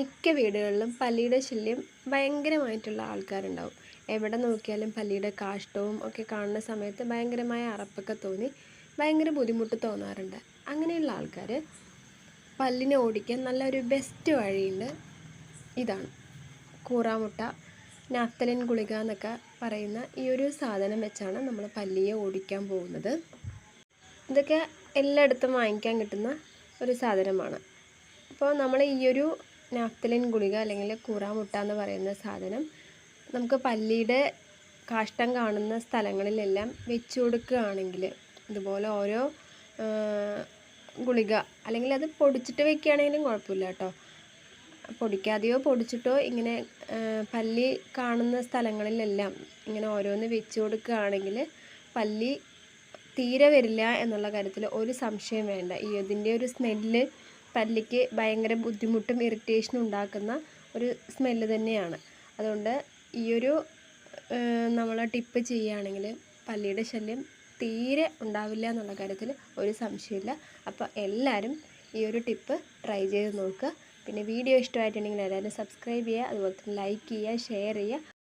മിക്ക വീടുകളിലും പല്ലിയുടെ ശല്യം ഭയങ്കരമായിട്ടുള്ള ആൾക്കാരുണ്ടാവും. എവിടെ നോക്കിയാലും പല്ലിയുടെ കാഷ്ടവും ഒക്കെ കാണുന്ന സമയത്ത് ഭയങ്കരമായ അറപ്പൊക്കെ തോന്നി ഭയങ്കര ബുദ്ധിമുട്ട് തോന്നാറുണ്ട്. അങ്ങനെയുള്ള ആൾക്കാർ പല്ലിനെ ഓടിക്കാൻ നല്ലൊരു ബെസ്റ്റ് വഴിയുണ്ട് ഇതാണ്. കൂറാമുട്ട നാഫ്തലിൻ ഗുളിക എന്നൊക്കെ പറയുന്ന ഈ ഒരു സാധനം വെച്ചാണ് നമ്മൾ പല്ലിയെ ഓടിക്കാൻ പോകുന്നത്. ഇതൊക്കെ എല്ലായിടത്തും വാങ്ങിക്കാൻ കിട്ടുന്ന ഒരു സാധനമാണ്. അപ്പോൾ നമ്മൾ ഈ ഒരു നാഫ്തലിൻ ഗുളിക അല്ലെങ്കിൽ കൂറാമുട്ട എന്ന് പറയുന്ന സാധനം നമുക്ക് പല്ലിയുടെ കാഷ്ടം കാണുന്ന സ്ഥലങ്ങളിലെല്ലാം വെച്ച് കൊടുക്കുകയാണെങ്കിൽ ഇതുപോലെ ഓരോ ഗുളിക അല്ലെങ്കിൽ അത് പൊടിച്ചിട്ട് വെക്കുകയാണെങ്കിലും കുഴപ്പമില്ല കേട്ടോ. പൊടിക്കാതെയോ പൊടിച്ചിട്ടോ ഇങ്ങനെ പല്ലി കാണുന്ന സ്ഥലങ്ങളിലെല്ലാം ഇങ്ങനെ ഓരോന്ന് വെച്ച് കൊടുക്കുകയാണെങ്കിൽ പല്ലി തീരെ വരില്ല എന്നുള്ള കാര്യത്തിൽ ഒരു സംശയം വേണ്ട. ഈ ഇതിന്റെ ഒരു സ്മെല്ല് പല്ലിക്ക് ഭയങ്കര ബുദ്ധിമുട്ടും ഇറിറ്റേഷനും ഉണ്ടാക്കുന്ന ഒരു സ്മെല്ല് തന്നെയാണ്. അതുകൊണ്ട് ഈ ഒരു നമ്മൾ ടിപ്പ് ചെയ്യുകയാണെങ്കിൽ പല്ലിയുടെ ശല്യം തീരെ ഉണ്ടാവില്ല എന്നുള്ള കാര്യത്തിൽ ഒരു സംശയമില്ല അപ്പോൾ എല്ലാവരും ഈ ഒരു ടിപ്പ് ട്രൈ ചെയ്ത് നോക്കുക. പിന്നെ വീഡിയോ ഇഷ്ടമായിട്ടുണ്ടെങ്കിൽ എല്ലാവരും സബ്സ്ക്രൈബ് ചെയ്യുക. അതുപോലെ തന്നെ ലൈക്ക് ചെയ്യുക ഷെയർ ചെയ്യുക.